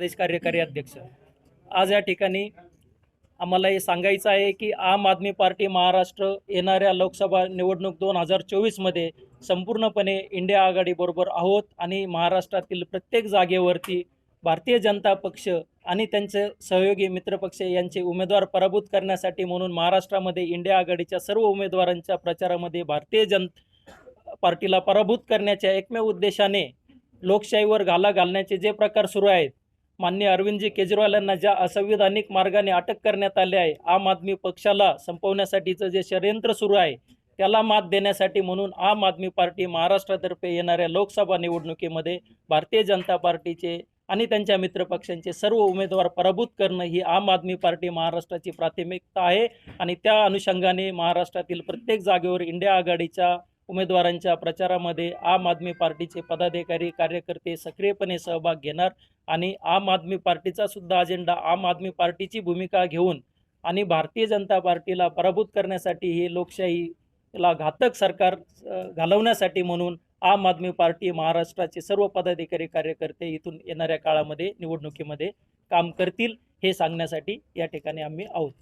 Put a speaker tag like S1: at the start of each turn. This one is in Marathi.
S1: प्रदेश कार्यकारी अध्यक्ष. आज या ठिकाणी आम्हाला हे सांगायचं आहे की आम आदमी पार्टी महाराष्ट्र येणाऱ्या लोकसभा निवडणूक दोन हजार चोवीसमध्ये संपूर्णपणे इंडिया आघाडीबरोबर आहोत आणि महाराष्ट्रातील प्रत्येक जागेवरती भारतीय जनता पक्ष आणि त्यांचे सहयोगी मित्रपक्ष यांचे उमेदवार पराभूत करण्यासाठी म्हणून महाराष्ट्रामध्ये इंडिया आघाडीच्या सर्व उमेदवारांच्या प्रचारामध्ये भारतीय जन पार्टीला पराभूत करण्याच्या एकमेव उद्देशाने लोकशाहीवर घाला घालण्याचे जे प्रकार सुरू आहेत माननीय अरविंदजी केजरीवाल यांना ज्या असंविधानिक मार्गाने अटक करण्यात आले आहे आम आदमी पक्षाला संपवण्यासाठीचं जे षडयंत्र सुरू आहे त्याला मात देण्यासाठी म्हणून आम आदमी पार्टी महाराष्ट्रातर्फे येणाऱ्या लोकसभा निवडणुकीमध्ये भारतीय जनता पार्टीचे आणि त्यांच्या मित्रपक्षांचे सर्व उमेदवार पराभूत करणं ही आम आदमी पार्टी महाराष्ट्राची प्राथमिकता आहे. आणि त्या अनुषंगाने महाराष्ट्रातील प्रत्येक जागेवर इंडिया आघाडीच्या उमेदवारांच्या प्रचारामध्ये आम आदमी पार्टीचे पदाधिकारी कार्यकर्ते सक्रियपणे सहभाग घेणार आणि आम आदमी पार्टीचा सुद्धा अजेंडा आम आदमी पार्टीची भूमिका घेऊन आणि भारतीय जनता पार्टीला पराभूत करण्यासाठी हे लोकशाहीला घातक सरकार घालवण्यासाठी म्हणून आम आदमी पार्टी महाराष्ट्राचे सर्व पदाधिकारी कार्यकर्ते इथून येणाऱ्या काळामध्ये निवडणुकीमध्ये काम करतील हे सांगण्यासाठी या ठिकाणी आम्ही आहोत.